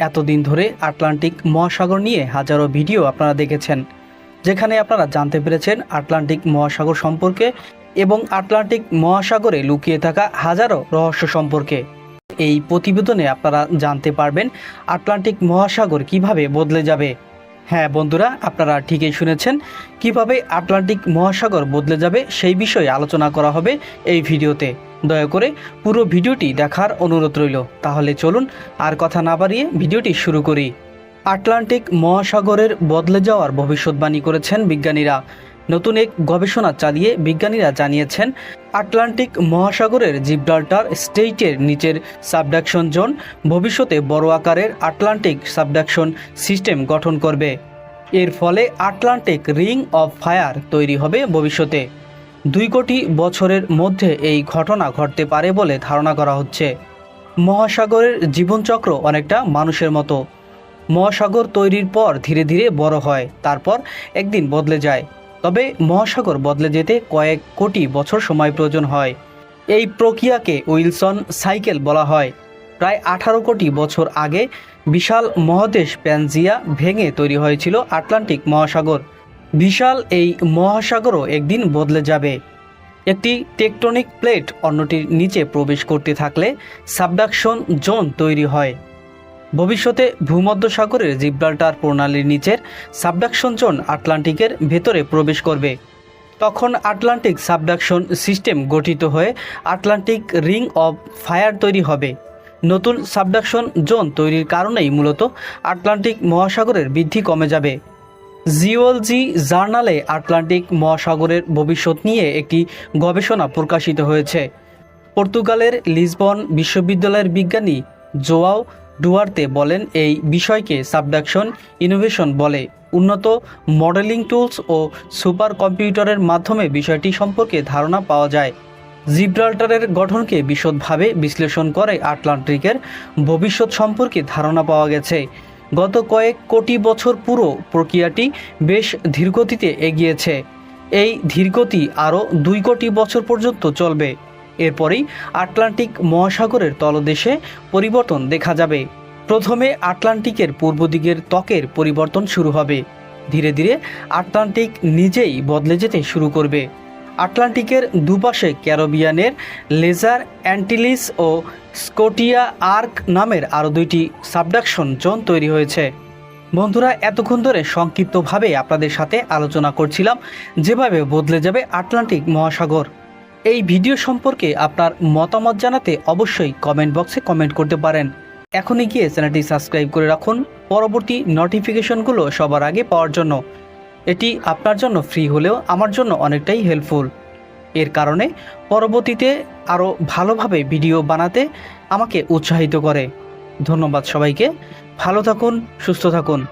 এতদিন ধরে আটলান্টিক মহাসাগর নিয়ে হাজারো ভিডিও আপনারা দেখেছেন, যেখানে আপনারা জানতে পেরেছেন আটলান্টিক মহাসাগর সম্পর্কে এবং আটলান্টিক মহাসাগরে লুকিয়ে থাকা হাজারো রহস্য সম্পর্কে। এই প্রতিবেদনে আপনারা জানতে পারবেন আটলান্টিক মহাসাগর কীভাবে বদলে যাবে। হ্যাঁ বন্ধুরা, আপনারা ঠিকই শুনেছেন। কীভাবে আটলান্টিক মহাসাগর বদলে যাবে সেই বিষয়ে আলোচনা করা হবে এই ভিডিওতে। দয়া করে পুরো ভিডিওটি দেখার অনুরোধ রইল। তাহলে চলুন আর কথা না বাড়িয়ে ভিডিওটি শুরু করি। আটলান্টিক মহাসাগরের বদলে যাওয়ার ভবিষ্যৎবাণী করেছেন বিজ্ঞানীরা। নতুন এক গবেষণা চালিয়ে বিজ্ঞানীরা জানিয়েছেন, আটলান্টিক মহাসাগরের জিব্রাল্টার স্টেটের নিচের সাবডাকশন জোন ভবিষ্যতে বড় আকারের আটলান্টিক সাবডাকশন সিস্টেম গঠন করবে। এর ফলে আটলান্টিক রিং অফ ফায়ার তৈরি হবে ভবিষ্যতে। দুই কোটি বছরের মধ্যে এই ঘটনা ঘটতে পারে বলে ধারণা করা হচ্ছে। মহাসাগরের জীবনচক্র অনেকটা মানুষের মতো। মহাসাগর তৈরির পর ধীরে ধীরে বড় হয়, তারপর একদিন বদলে যায়। তবে মহাসাগর বদলে যেতে কয়েক কোটি বছর সময় প্রয়োজন হয়। এই প্রক্রিয়াকে উইলসন সাইকেল বলা হয়। প্রায় আঠারো কোটি বছর আগে বিশাল মহাদেশ প্যানজিয়া ভেঙে তৈরি হয়েছিল আটলান্টিক মহাসাগর। বিশাল এই মহাসাগরও একদিন বদলে যাবে। একটি টেকটনিক প্লেট অন্যটির নিচে প্রবেশ করতে থাকলে সাবডাকশন জোন তৈরি হয়। ভবিষ্যতে ভূমধ্যসাগরের জিব্রাল্টার প্রণালীর নিচের সাবডাকশন জোন আটলান্টিকের ভেতরে প্রবেশ করবে। তখন আটলান্টিক সাবডাকশন সিস্টেম গঠিত হয়ে আটলান্টিক রিং অব ফায়ার তৈরি হবে। নতুন সাবডাকশন জোন তৈরির কারণেই মূলত আটলান্টিক মহাসাগরের বৃদ্ধি কমে যাবে। জিওলজি জার্নালে আটলান্টিক মহাসাগরের ভবিষ্যৎ নিয়ে একটি গবেষণা প্রকাশিত হয়েছে। পর্তুগালের লিসবন বিশ্ববিদ্যালয়ের বিজ্ঞানী জোয়াও ডুয়ার্তে বলেন, এই বিষয়কে সাবডাকশন ইনোভেশন বলে। উন্নত মডেলিং টুলস ও সুপার কম্পিউটারের মাধ্যমে বিষয়টি সম্পর্কে ধারণা পাওয়া যায়। জিব্রাল্টারের গঠনকে বিশদভাবে বিশ্লেষণ করে আটলান্টিকের ভবিষ্যৎ সম্পর্কে ধারণা পাওয়া গেছে। গত কয়েক কোটি বছর পুরো প্রক্রিয়াটি বেশ ধীরগতিতে এগিয়েছে। এই ধীরগতি আরও দুই কোটি বছর পর্যন্ত চলবে। এরপরেই আটলান্টিক মহাসাগরের তলদেশে পরিবর্তন দেখা যাবে। প্রথমে আটলান্টিকের পূর্ব দিকের ত্বকের পরিবর্তন শুরু হবে। ধীরে ধীরে আটলান্টিক নিজেই বদলে যেতে শুরু করবে। আটলান্টিকের দুপাশে ক্যারোবিয়ানের লেজার অ্যান্টিলিস ও স্কোটিয়া আর্ক নামের আরও দুইটি সাবডাকশন জোন তৈরি হয়েছে। বন্ধুরা, এতক্ষণ ধরে সংক্ষিপ্তভাবে আপনাদের সাথে আলোচনা করছিলাম, যেভাবে বদলে যাবে আটলান্টিক মহাসাগর। এই ভিডিও সম্পর্কে আপনার মতামত জানাতে অবশ্যই কমেন্ট বক্সে কমেন্ট করতে পারেন। এখনই গিয়ে চ্যানেলটি সাবস্ক্রাইব করে রাখুন। পরবর্তী নোটিফিকেশনগুলো সবার আগে পাওয়ার জন্য। এটি আপনার জন্য ফ্রি হলেও আমার জন্য অনেকটাই হেল্পফুল এর কারণে পরবর্তীতে আরও ভালোভাবে ভিডিও বানাতে আমাকে উৎসাহিত করে। ধন্যবাদ সবাইকে। ভালো থাকুন, সুস্থ থাকুন।